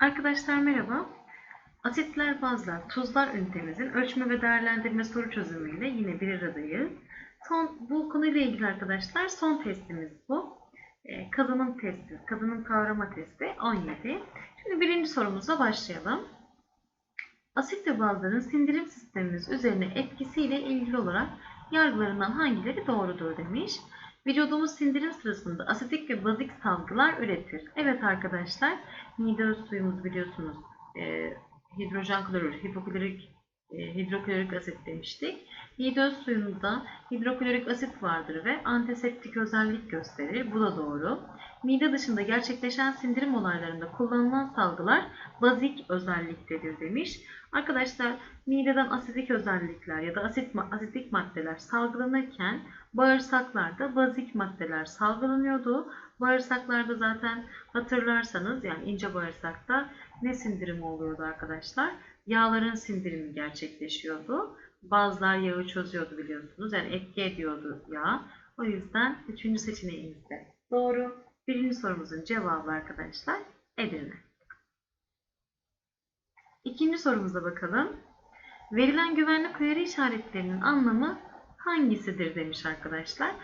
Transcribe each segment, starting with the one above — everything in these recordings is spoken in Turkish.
Arkadaşlar merhaba. Asitler, bazlar, tuzlar ünitemizin ölçme ve değerlendirme soru çözümüyle yine bir aradayız. Son, bu konuyla ilgili arkadaşlar son testimiz bu. Ee, kazanım testi, kazanım kavrama testi 17. Şimdi birinci sorumuzla başlayalım. Asit ve bazların sindirim sistemimiz üzerine etkisiyle ilgili olarak yargılarından hangileri doğrudur demiş. Vücudumuz sindirim sırasında asitik ve bazik salgılar üretir. Evet arkadaşlar, mide suyumuz biliyorsunuz e, hidrojen klorür, hipoklorik, hidroklorik asit demiştik. Mide öz suyunda hidroklorik asit vardır ve antiseptik özellik gösterir. Bu da doğru. Mide dışında gerçekleşen sindirim olaylarında kullanılan salgılar bazik özelliktedir demiş. Arkadaşlar mideden asidik özellikler ya da asit, asitik maddeler salgılanırken bağırsaklarda bazik maddeler salgılanıyordu. Bağırsaklarda zaten hatırlarsanız yani ince bağırsakta ne sindirimi oluyordu arkadaşlar? Yağların sindirimi gerçekleşiyordu. Bazılar yağı çözüyordu biliyorsunuz. Yani etki ediyordu yağ. O yüzden üçüncü seçeneğimiz de doğru. Birinci sorumuzun cevabı arkadaşlar Edirne. İkinci sorumuza bakalım. Verilen güvenlik uyarı işaretlerinin anlamı hangisidir demiş arkadaşlar.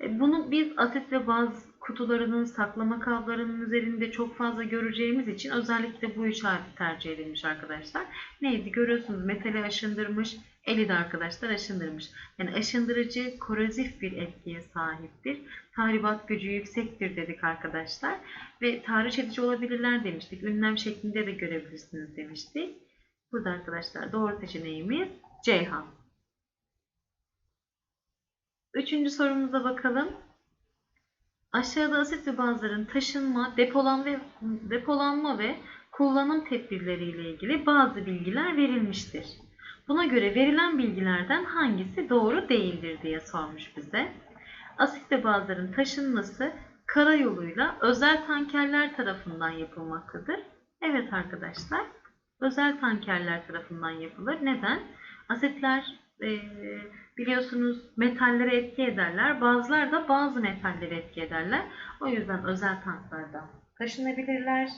E, bunu biz asit ve baz kutularının saklama kablarının üzerinde çok fazla göreceğimiz için özellikle bu işareti tercih edilmiş arkadaşlar. Neydi? Görüyorsunuz metali aşındırmış, eli de arkadaşlar aşındırmış. Yani aşındırıcı korozif bir etkiye sahiptir. Tahribat gücü yüksektir dedik arkadaşlar. Ve tahriş edici olabilirler demiştik. Ünlem şeklinde de görebilirsiniz demiştik. Burada arkadaşlar doğru seçeneğimiz Ceyhan. Üçüncü sorumuza bakalım. Aşağıda asit ve bazların taşınma, depolanma ve, depolanma ve kullanım tedbirleriyle ilgili bazı bilgiler verilmiştir. Buna göre verilen bilgilerden hangisi doğru değildir diye sormuş bize. Asit ve bazların taşınması karayoluyla özel tankerler tarafından yapılmaktadır. Evet arkadaşlar, özel tankerler tarafından yapılır. Neden? Asitler e, biliyorsunuz metallere etki ederler. Bazılar da bazı metalleri etki ederler. O yüzden özel tanklarda taşınabilirler.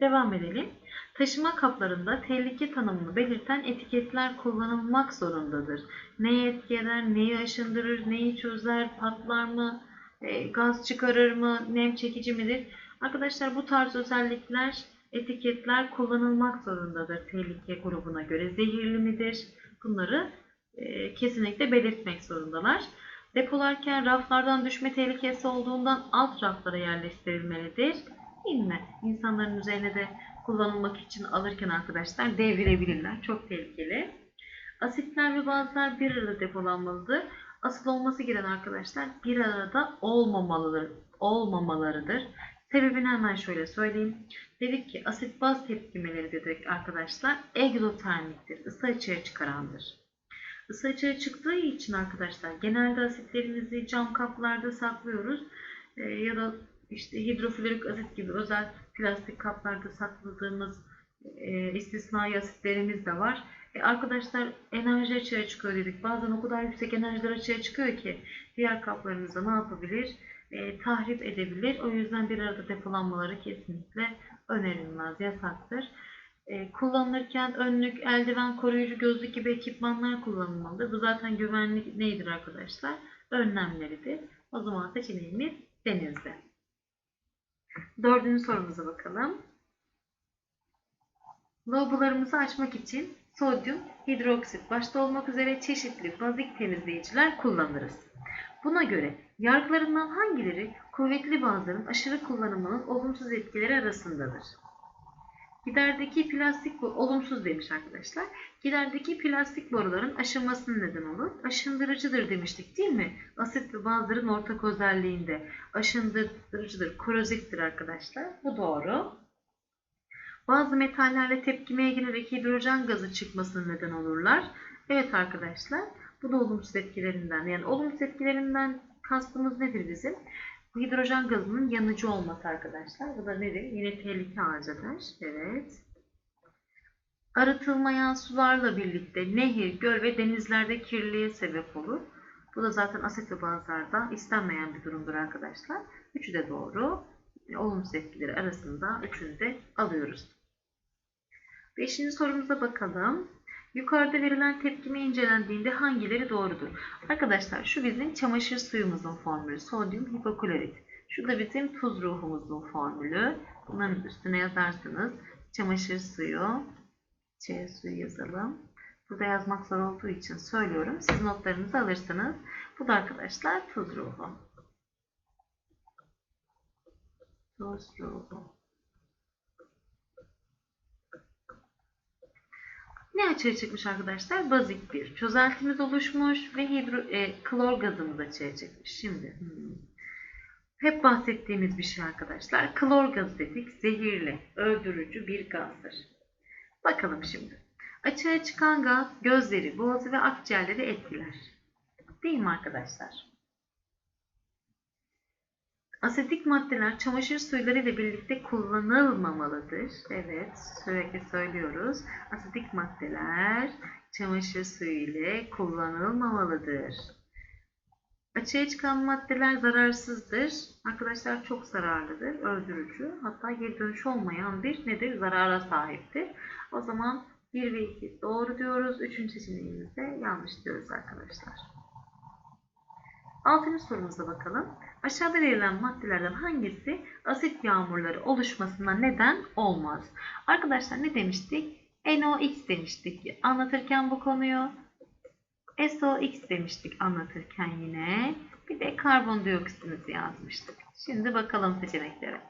Devam edelim. Taşıma kaplarında tehlike tanımını belirten etiketler kullanılmak zorundadır. Neyi etki eder, neyi aşındırır, neyi çözer, patlar mı, e, gaz çıkarır mı, nem çekici midir? Arkadaşlar bu tarz özellikler, etiketler kullanılmak zorundadır tehlike grubuna göre. Zehirli midir? Bunları e, kesinlikle belirtmek zorundalar. Depolarken raflardan düşme tehlikesi olduğundan alt raflara yerleştirilmelidir. Mi? İnsanların üzerine de kullanılmak için alırken arkadaşlar devirebilirler. Çok tehlikeli. Asitler ve bazılar bir arada depolanmalıdır. Asıl olması gereken arkadaşlar bir arada olmamalıdır, olmamalarıdır. Sebebini hemen şöyle söyleyeyim. Dedik ki asit baz tepkimeleri dedik arkadaşlar egzotermiktir. Isı açığa çıkarandır. Isı açığa çıktığı için arkadaşlar genelde asitlerimizi cam kaplarda saklıyoruz. E, ya da işte hidroflorik asit gibi özel plastik kaplarda sakladığımız e, istisnai asitlerimiz de var. E, arkadaşlar enerji açığa çıkıyor dedik. Bazen o kadar yüksek enerjiler açığa çıkıyor ki diğer kaplarımızda ne yapabilir? E, tahrip edebilir. O yüzden bir arada depolanmaları kesinlikle önerilmez, yasaktır. E, kullanılırken önlük, eldiven, koruyucu gözlük gibi ekipmanlar kullanılmalıdır. Bu zaten güvenlik neydir arkadaşlar? Önlemleridir. O zaman seçeneğimiz denizde. Dördüncü sorumuza bakalım. Lavabolarımızı açmak için sodyum hidroksit başta olmak üzere çeşitli bazik temizleyiciler kullanırız. Buna göre yargılarından hangileri kuvvetli bazların aşırı kullanımının olumsuz etkileri arasındadır? Giderdeki plastik olumsuz demiş arkadaşlar. Giderdeki plastik boruların aşınmasına neden olur. Aşındırıcıdır demiştik değil mi? Asit ve bazıların ortak özelliğinde aşındırıcıdır, koroziftir arkadaşlar. Bu doğru. Bazı metallerle tepkimeye girerek hidrojen gazı çıkmasına neden olurlar. Evet arkadaşlar. Bu da olumsuz etkilerinden. Yani olumsuz etkilerinden kastımız nedir bizim? Hidrojen gazının yanıcı olması arkadaşlar. Bu da nedir? Yine tehlike arz eder. Evet. Arıtılmayan sularla birlikte nehir, göl ve denizlerde kirliliğe sebep olur. Bu da zaten asit ve bazlarda istenmeyen bir durumdur arkadaşlar. Üçü de doğru. Olumsuz etkileri arasında üçünü de alıyoruz. Beşinci sorumuza bakalım. Yukarıda verilen tepkime incelendiğinde hangileri doğrudur? Arkadaşlar şu bizim çamaşır suyumuzun formülü. Sodyum hipoklorit. Şu da bizim tuz ruhumuzun formülü. Bunların üstüne yazarsınız. Çamaşır suyu. Ç suyu yazalım. Burada yazmak zor olduğu için söylüyorum. Siz notlarınızı alırsınız. Bu da arkadaşlar tuz ruhu. Tuz ruhu. Ne açığa çıkmış arkadaşlar? Bazik bir çözeltimiz oluşmuş ve hidro, e, klor gazımız açığa çıkmış. Şimdi hmm. hep bahsettiğimiz bir şey arkadaşlar. Klor gazı dedik. Zehirli, öldürücü bir gazdır. Bakalım şimdi. Açığa çıkan gaz gözleri, boğazı ve akciğerleri etkiler. Değil mi arkadaşlar? Asetik maddeler çamaşır suyları ile birlikte kullanılmamalıdır. Evet, sürekli söylüyoruz. Asetik maddeler çamaşır suyu ile kullanılmamalıdır. Açığa çıkan maddeler zararsızdır. Arkadaşlar çok zararlıdır, öldürücü. Hatta geri dönüş olmayan bir nedir? Zarara sahiptir. O zaman 1 ve 2 doğru diyoruz. Üçüncü seçeneğimizde yanlış diyoruz arkadaşlar. Altıncı sorumuza bakalım. Aşağıda verilen maddelerden hangisi asit yağmurları oluşmasına neden olmaz? Arkadaşlar ne demiştik? NOx demiştik anlatırken bu konuyu. SOX demiştik anlatırken yine. Bir de karbondioksitimizi yazmıştık. Şimdi bakalım seçeneklere.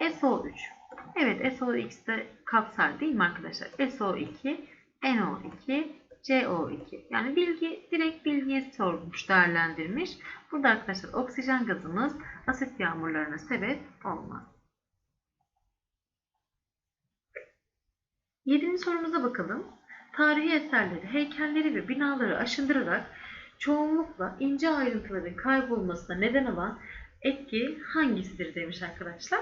SO3. Evet SO3 de kapsar değil mi arkadaşlar? SO2, NO2, CO2. Yani bilgi direkt bilgiyi sormuş, değerlendirmiş. Burada arkadaşlar oksijen gazımız asit yağmurlarına sebep olmaz. Yedinci sorumuza bakalım. Tarihi eserleri, heykelleri ve binaları aşındırarak çoğunlukla ince ayrıntıların kaybolmasına neden olan etki hangisidir demiş arkadaşlar.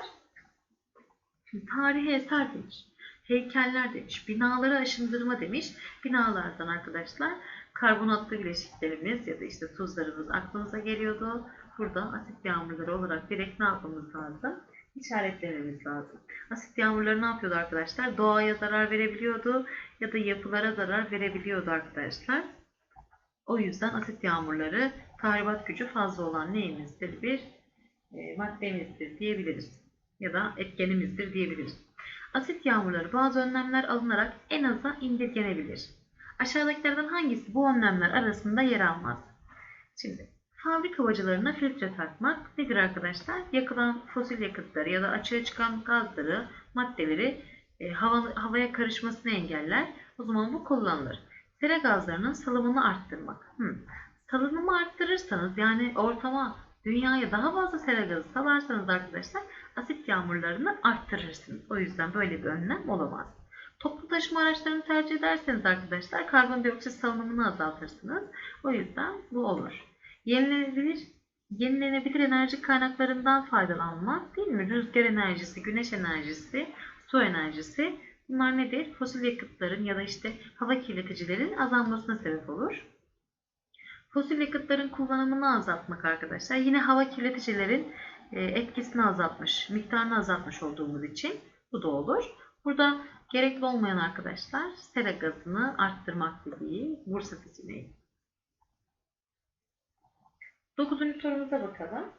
Şimdi tarihi eser demiş heykeller demiş, binaları aşındırma demiş. Binalardan arkadaşlar karbonatlı bileşiklerimiz ya da işte tuzlarımız aklımıza geliyordu. Burada asit yağmurları olarak direkt ne yapmamız lazım? İşaretlememiz lazım. Asit yağmurları ne yapıyordu arkadaşlar? Doğaya zarar verebiliyordu ya da yapılara zarar verebiliyordu arkadaşlar. O yüzden asit yağmurları tahribat gücü fazla olan neyimizdir? Bir e, maddemizdir diyebiliriz. Ya da etkenimizdir diyebiliriz. Asit yağmurları bazı önlemler alınarak en aza indirgenebilir. Aşağıdakilerden hangisi bu önlemler arasında yer almaz? Şimdi fabrika bacalarına filtre takmak nedir arkadaşlar? Yakılan fosil yakıtları ya da açığa çıkan gazları, maddeleri e, hava, havaya karışmasını engeller. O zaman bu kullanılır. Sera gazlarının salımını arttırmak. Hmm. Salınımı arttırırsanız yani ortama dünyaya daha fazla sera gazı salarsanız arkadaşlar asit yağmurlarını arttırırsınız. O yüzden böyle bir önlem olamaz. Toplu taşıma araçlarını tercih ederseniz arkadaşlar karbondioksit salınımını azaltırsınız. O yüzden bu olur. Yenilenebilir, yenilenebilir enerji kaynaklarından faydalanmak değil mi? Rüzgar enerjisi, güneş enerjisi, su enerjisi bunlar nedir? Fosil yakıtların ya da işte hava kirleticilerin azalmasına sebep olur. Fosil yakıtların kullanımını azaltmak arkadaşlar. Yine hava kirleticilerin e, etkisini azaltmış, miktarını azaltmış olduğumuz için bu da olur. Burada gerekli olmayan arkadaşlar sera gazını arttırmak dediği Bursa seçeneği. Dokuzuncu sorumuza bakalım.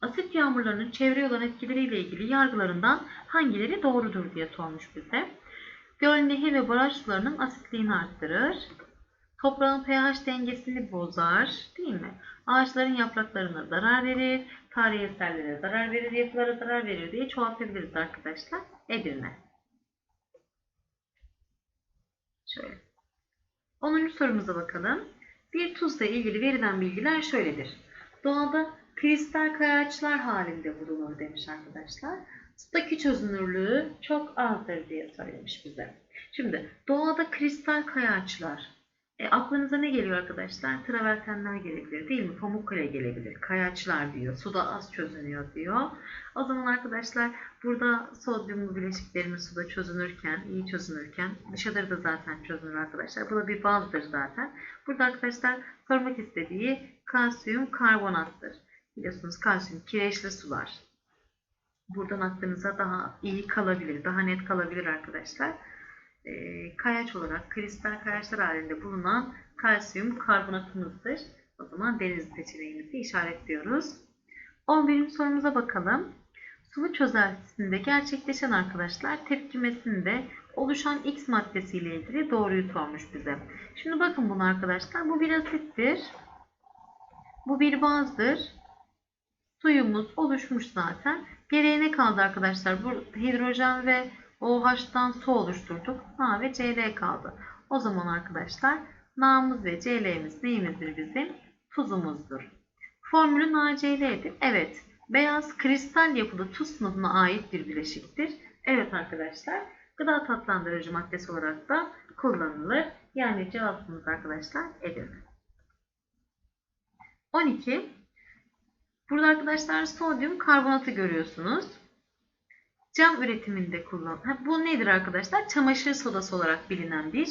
Asit yağmurlarının çevreye olan etkileriyle ilgili yargılarından hangileri doğrudur diye sormuş bize. Göl, nehir ve baraj sularının asitliğini arttırır. Toprağın pH dengesini bozar, değil mi? Ağaçların yapraklarına zarar verir, tarihi zarar verir, yapılara zarar verir diye çoğaltabiliriz arkadaşlar. Edirne. Şöyle. 10. sorumuza bakalım. Bir tuzla ilgili verilen bilgiler şöyledir. Doğada kristal kayaçlar halinde bulunur demiş arkadaşlar. Sudaki çözünürlüğü çok azdır diye söylemiş bize. Şimdi doğada kristal kayaçlar e, aklınıza ne geliyor arkadaşlar? Travertenler gelebilir değil mi? Pamukkale gelebilir. Kayaçlar diyor. Suda az çözünüyor diyor. O zaman arkadaşlar burada sodyumlu bileşiklerimiz suda çözünürken, iyi çözünürken dışarıda da zaten çözünür arkadaşlar. Bu da bir bazdır zaten. Burada arkadaşlar sormak istediği kalsiyum karbonattır. Biliyorsunuz kalsiyum kireçli sular. buradan aklınıza daha iyi kalabilir, daha net kalabilir arkadaşlar. Ee, kayaç olarak kristal kayaçlar halinde bulunan kalsiyum karbonatımızdır. O zaman deniz seçeneğimizi işaretliyoruz. 11. sorumuza bakalım. Sıvı çözeltisinde gerçekleşen arkadaşlar tepkimesinde oluşan X maddesiyle ilgili doğruyu sormuş bize. Şimdi bakın bunu arkadaşlar. Bu bir asittir. Bu bir bazdır. Suyumuz oluşmuş zaten. Geriye ne kaldı arkadaşlar? Bu hidrojen ve OH'tan su oluşturduk. Na ve Cl kaldı. O zaman arkadaşlar Na'mız ve Cl'miz neyimizdir bizim? Tuzumuzdur. Formülü NaCl'dir. Evet. Beyaz kristal yapılı tuz sınıfına ait bir bileşiktir. Evet arkadaşlar. Gıda tatlandırıcı maddesi olarak da kullanılır. Yani cevabımız arkadaşlar Edirne. 12. Burada arkadaşlar sodyum karbonatı görüyorsunuz. Cam üretiminde kullan. Bu nedir arkadaşlar? Çamaşır sodası olarak bilinen bir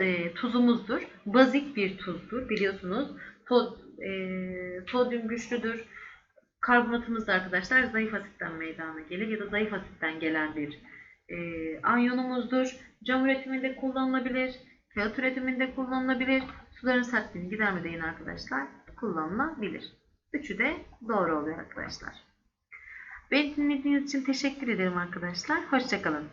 e, tuzumuzdur. Bazik bir tuzdur biliyorsunuz. To- e, sodyum güçlüdür. Karbonatımız da arkadaşlar zayıf asitten meydana gelir ya da zayıf asitten gelen bir e, anyonumuzdur. Cam üretiminde kullanılabilir. Kağıt üretiminde kullanılabilir. Suların sertliğini gidermede yine arkadaşlar kullanılabilir. Üçü de doğru oluyor arkadaşlar. Beni dinlediğiniz için teşekkür ederim arkadaşlar. Hoşçakalın.